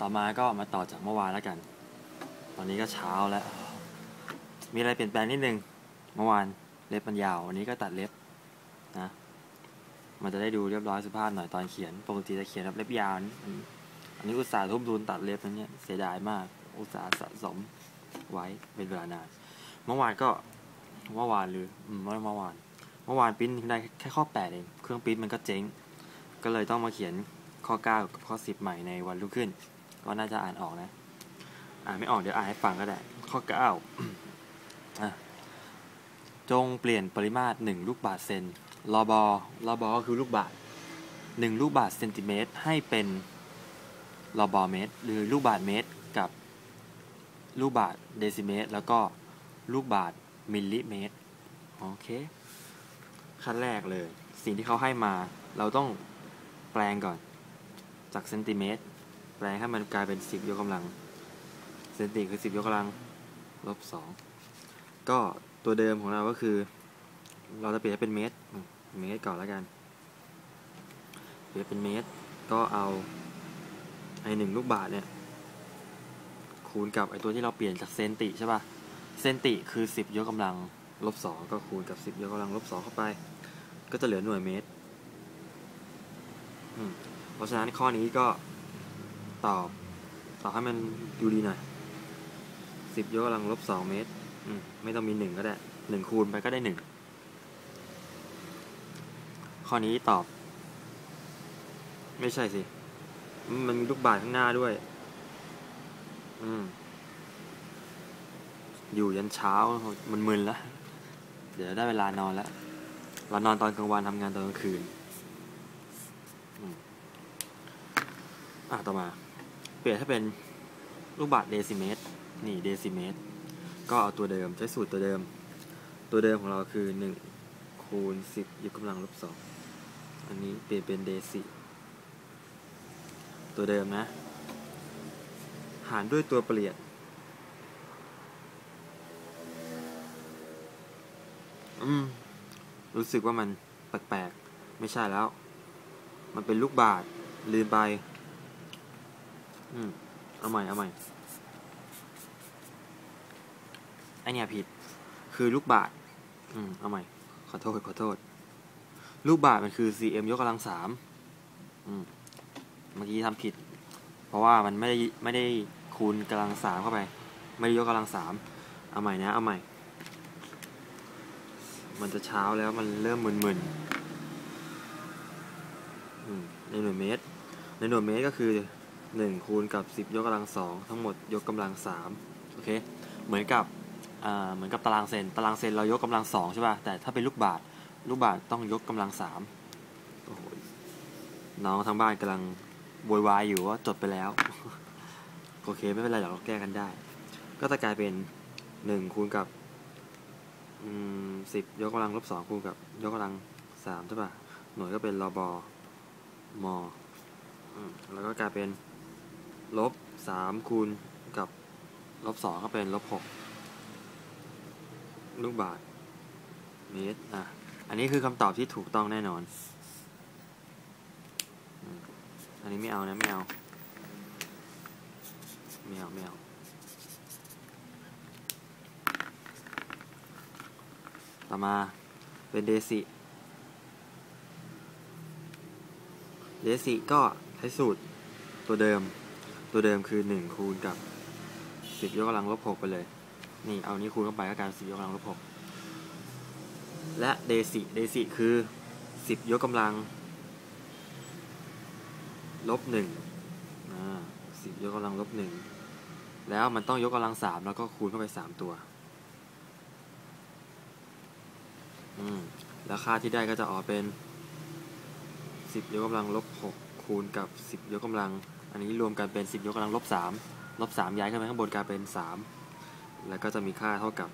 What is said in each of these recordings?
ต่อมาก็มาต่อจากเมื่อวานแล้วกัน ตอนนี้ก็เช้าแล้ว มีอะไรเปลี่ยนแปลงนิดนึง เมื่อวานเล็บมันยาว วันนี้ก็ตัดเล็บนะ มันจะได้ดูเรียบร้อยสุภาพหน่อยตอนเขียน ปกติจะเขียนแบบเล็บยาว อันนี้อุตส่าห์ทุ่มทุนตัดเล็บนะเนี่ยเสียดายมาก อุตส่าห์สะสมไว้เป็นเวลานาน เมื่อวานก็ เมื่อวานหรือไม่เมื่อวาน เมื่อวานปิ้นได้แค่ข้อแปดเอง เครื่องปิ้นมันก็เจ๊ง ก็เลยต้องมาเขียนข้อ 9 กับข้อ 10 ใหม่ในวันรุ่งขึ้น ก็น่าจะอ่านออกนะ อ่านไม่ออกเดี๋ยวอ่านให้ฟังก็ได้ ข้อ9อะจงเปลี่ยนปริมาตร 1 ลูกบาศก์เซนรอบอรอบอก็คือลูกบาศก์1ลูกบาศก์เซนติเมตร ให้เป็นรอบอเมตร หรือลูกบาศก์เมตรกับลูกบาศก์เดซิเมตร แล้วก็ลูกบาศก์มิลลิเมตร โอเค ขั้นแรกเลย สิ่งที่เขาให้มา เราต้องแปลงก่อน จากเซนติเมตร แปลงให้มันกลายเป็น10ยกกำลัง เซนติคือ10ยกกำลังลบ2ก็ตัวเดิมของเราก็คือ เราจะเปลี่ยนให้เป็นเมตร เมตรก่อนแล้วกัน เปลี่ยนเป็นเมตร ก็เอาไอหนึ่งลูกบาทเนี่ย คูณกับไอตัวที่เราเปลี่ยนจากเซนติใช่ป่ะ เซนติคือ10ยกกำลังลบ2ก็คูณกับ10ยกกำลังลบ2เข้าไป ก็จะเหลือหน่วยเมตร เพราะฉะนั้นข้อนี้ก็ ตอบ ตอบให้มันดูดีหน่อยสิบยกกำลังลบสองเมตร อืม ไม่ต้องมีหนึ่งก็ได้หนึ่งคูณไปก็ได้หนึ่งข้อนี้ตอบ ไม่ใช่สิ มันมีลูกบาศก์ข้างหน้าด้วย อืม อยู่ยันเช้ามันมึนแล้ว เดี๋ยวได้เวลานอนแล้ว เรานอนตอนกลางวันทำงานตอนกลางคืน อะ ต่อมา เปลี่ยนให้เป็นลูกบาศก์เดซิเมตรนี่เดซิเมตรก็เอาตัวเดิมใช้สูตรตัวเดิม ตัวเดิมของเราคือหนึ่งคูณสิบยกกำลังลบสองอันนี้เปลี่ยนเป็นเดซิตัวเดิมนะ หารด้วยตัวเปลี่ยนอืม รู้สึกว่ามันแปลกๆ ไม่ใช่แล้ว มันเป็นลูกบาศก์ลืมไป อืมเอาใหม่เอาใหม่ไอเนี่ยผิด คือลูกบาศก์อืมเอาใหม่ ขอโทษขอโทษ ลูกบาศก์มันคือ cm ยกกำลังสามอืมเมื่อกี้ทำผิด เพราะว่ามันไม่ได้ไม่ได้คูณกำลังสามเข้าไป ไม่ได้ยกกำลังสามเอาใหม่นะเอาใหม่ มันจะเช้าแล้วมันเริ่มมึนๆอืมในหน่วยเมตร ในหน่วยเมตรก็คือ หนึ่งคูณกับสิบยกกำลังสองทั้งหมดยกกำลังสามโอเคเหมือนกับเหมือนกับตารางเซนตารางเซนเรายกกำลังสองใช่ป่ะแต่ถ้าเป็นลูกบาศลูกบาศต้องยกกำลังสามโอ้โหน้องทางบ้านกำลังโวยวายอยู่ว่าจดไปแล้ว โอเคไม่เป็นไรเดี๋ยวเราแก้กันได้ ก็จะกลายเป็นหนึ่งคูณกับสิบยกกำลังลบสองคูณกับ ยกกำลังสามใช่ป่ะหน่วยก็เป็นรบมอืมแล้วก็กลายเป็น ลบสามคูณกับลบสองก็เป็นลบหกลูกบาศก์เมตรอะ อันนี้คือคำตอบที่ถูกต้องแน่นอน อันนี้ไม่เอานะไม่เอาไม่เอาไม่เอาต่อมาเป็นเดซิเดซิก็ใช้สูตรตัวเดิม ตัวเดิมคือ 1 คูณกับ 10 ยกกำลังลบ 6 ไปเลย นี่เอานี้คูณเข้าไปก็กลายเป็น10 ยกกำลังลบ 6 และเดซิเดซิคือ 10 ยกกำลังลบ1อ่า10 ยกกำลังลบ 1 แล้วมันต้องยกกำลัง 3 แล้วก็คูณเข้าไป 3 ตัวอืมแล้วค่าที่ได้ก็จะออกเป็น 10 ยกกำลังลบ 6 คูณกับ 10 ยกกำลัง อันนี้รวมกันเป็น 10 ยกกำลังลบ3ลบ3ย้ายขึ้นไปข้างบนกลายเป็น 3 แล้วก็จะมีค่าเท่ากับ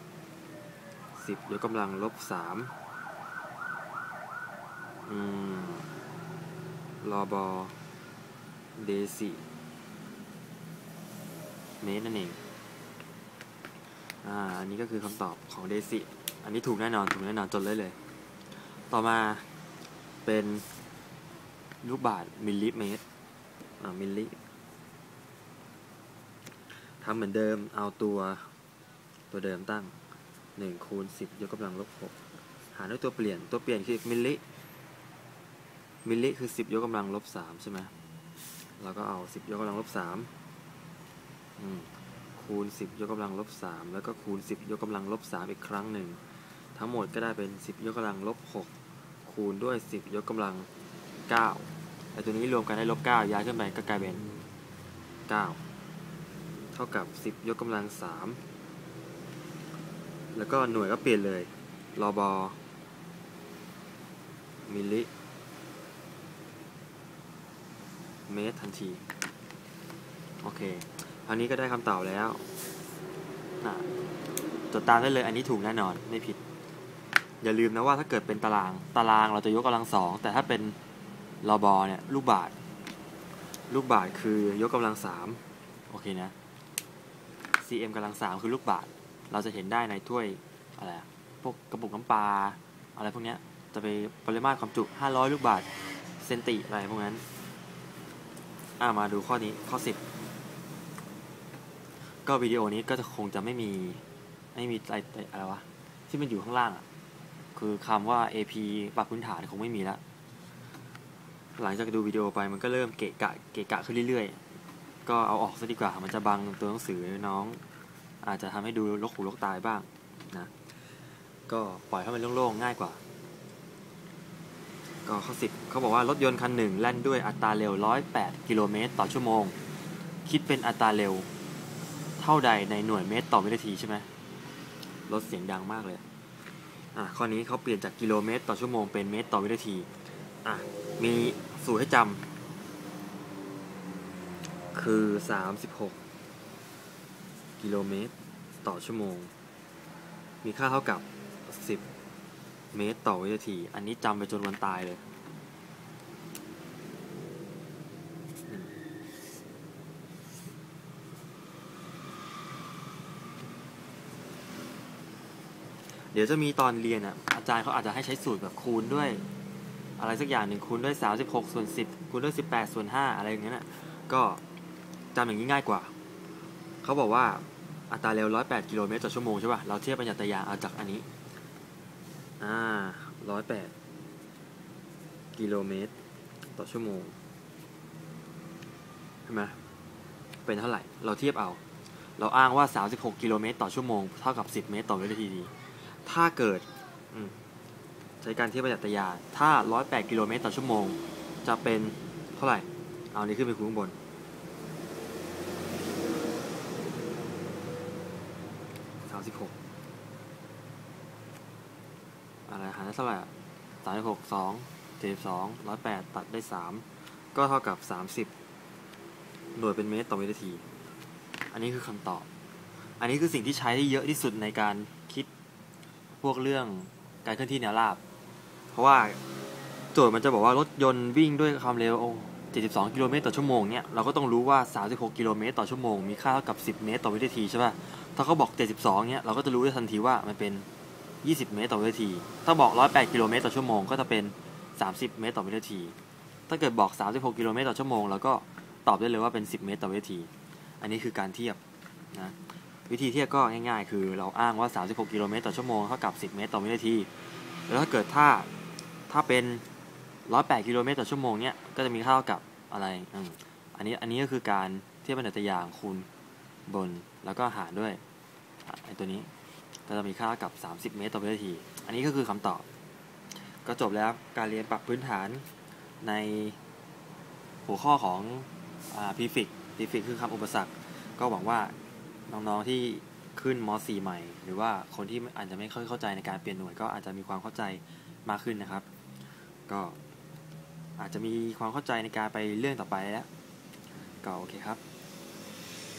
10 ยกกำลังลบ3อืมรอบอเดซิเมตรนั่นเอง อ่า อันนี้ก็คือคำตอบของเดซิ อันนี้ถูกแน่นอน ถูกแน่นอนจดเลยเลย ต่อมาเป็นลูกบาศก์มิลลิเมตร มิลลิทำเหมือนเดิมเอาตัวตัวเดิมตั้ง 1 คูณ 10 ยกกำลังลบ 6 หารด้วยตัวเปลี่ยนตัวเปลี่ยนคือมิลลิมิลลิคือ 10 ยกกำลังลบ 3 ใช่ไหมเราก็เอา 10 ยกกำลังลบ3คูณ 10 ยกกำลังลบ 3 แล้วก็คูณ 10 ยกกำลังลบ 3 อีกครั้งหนึ่ง ทั้งหมดก็ได้เป็น 10 ยกกำลังลบ 6 คูณด้วย 10 ยกกำลัง 9 และตัวนี้รวมกันได้ลบเก้าย้ายขึ้นไปก็กลายเป็นเก้าเท่ากับสิบยกกำลังสามแล้วก็หน่วยก็เปลี่ยนเลยรอบอมิลลิเมตรทันที โอเคคราวนี้ก็ได้คำตอบแล้วนะจดตามได้เลยอันนี้ถูกแน่นอนไม่ผิด อย่าลืมนะว่าถ้าเกิดเป็นตาราง ตารางเราจะยกกำลังสอง แต่ถ้าเป็น รบอเนี่ยลูกบาทลูกบาทคือยกกำลังสามโอเคนะ cm กำลังสามคือลูกบาทเราจะเห็นได้ในถ้วยอะไรพวกกระปุกน้ำปลาอะไรพวกเนี้ยจะไปปริมาตรความจุ 500 ลูกบาทเซนติอะไรพวกนั้นอ่ามาดูข้อนี้ข้อสิบก็วิดีโอนี้ก็จะคงจะไม่มีไม่มีอะไรอะไรวะที่มันอยู่ข้างล่างอะคือคำว่า AP ปรับพื้นฐานคงไม่มีแล้ว หลังจากดูวิดีโอไปมันก็เริ่มเกะกะเกะกะขึ้นเรื่อยๆ ก็เอาออกซะดีกว่า มันจะบังตัวหนังสือน้อง อาจจะทำให้ดูลกหูลกตายบ้างนะ ก็ปล่อยให้มันโล่งๆง่ายกว่า ก็ข้อสิบเขาบอกว่ารถยนต์คันหนึ่งแล่นด้วยอัตราเร็ว 108 กิโลเมตรต่อชั่วโมง คิดเป็นอัตราเร็ว เท่าใดในหน่วยเมตรต่อวินาทีใช่ไหมรถเสียงดังมากเลย อะข้อนี้เขาเปลี่ยนจากกิโลเมตร ต่อชั่วโมงเป็นเมตรต่อวินาที อะ มีสูตรให้จำคือ 36 กิโลเมตร ต่อชั่วโมง มีค่าเท่ากับ 10 เมตรต่อวินาที อันนี้จำไปจนวันตายเลย เดี๋ยวจะมีตอนเรียนอะ อาจารย์เขาอาจจะให้ใช้สูตรแบบคูณด้วย อะไรสักอย่างหนึ่งคูณด้วย 36ส่วน10คูณด้วย 18ส่วน5อะไรอย่างเงี้ยนะก็จำอย่างนี้ง่ายกว่า เขาบอกว่าอัตราเร็ว 108 กิโลเมตรต่อชั่วโมงใช่ป่ะ เราเทียบปัญญาตยาเอาจากอันนี้ อ่าร้อยแปดกิโลเมตรต่อชั่วโมงใช่ไหมเป็นเท่าไหร่ เราเทียบเอา เราอ้างว่า 36 กิโลเมตรต่อชั่วโมง เท่ากับ 10 เมตรต่อวินาทีดี ถ้าเกิด ช้การเทียบประหยัดยาถ้า 108 กิโลเมตรต่อชั่วโมง จะเป็นเท่าไหร่ เอานี้ขึ้นไปคูณข้างบน36อะไรหารได้เท่าไหร่สามสิบหกสองเจ็ดสองร้อยแปดตัดได้สามก็เท่ากับสามสิบหน่วยเป็นเมตรต่อวินาที อันนี้คือคำตอบ อันนี้คือสิ่งที่ใช้ได้เยอะที่สุดในการคิดพวกเรื่องการเคลื่อนที่แนวราบ เพราะว่าโจทย์มันจะบอกว่ารถยนต์วิ่งด้วยความเร็ว72 กิโลเมตรต่อชั่วโมงเนี่ยเราก็ต้องรู้ว่า 36 กิโลเมตรต่อชั่วโมงมีค่าเท่ากับ 10 เมตรต่อวินาทีใช่ป่ะ ถ้าเขาบอก 72 เนี่ยเราก็จะรู้ได้ทันทีว่ามันเป็น 20 เมตรต่อวินาที ถ้าบอก 108 กิโลเมตรต่อชั่วโมงก็จะเป็น 30 เมตรต่อวินาที ถ้าเกิดบอก 36 กิโลเมตรต่อชั่วโมงแล้วก็ตอบได้เลยว่าเป็น 10 เมตรต่อวินาที อันนี้คือการเทียบนะวิธีเทียบก็ง่าย ๆ คือเราอ้างว่า 36 กิโลเมตรต่อชั่วโมงเท่ากับ 10 เมตรต่อวินาที แล้วถ้าเกิดถ้า ถ้าเป็น108กิโลเมตรต่อชั่วโมงเนี้ยก็จะมีค่าเท่ากับอะไรอันนี้อันนี้ก็คือการเทียบเป็นตัวอย่างคูณบนแล้วก็หารด้วยไอ้ตัวนี้ก็จะมีค่ากับ 30 เมตรต่อวินาที อันนี้ก็คือคำตอบ ก็จบแล้วการเรียนปรับพื้นฐานในหัวข้อของพีฟิกพีฟิกคือคำอุปสรรค ก็หวังว่าน้องๆที่ขึ้นม .4 ใหม่ หรือว่าคนที่อาจจะไม่ค่อยเข้าใจในการเปลี่ยนหน่วยก็อาจจะมีความเข้าใจมากขึ้นนะครับ ก็อาจจะมีความเข้าใจในการไปเรื่องต่อไปแล้วก็โอเคครับ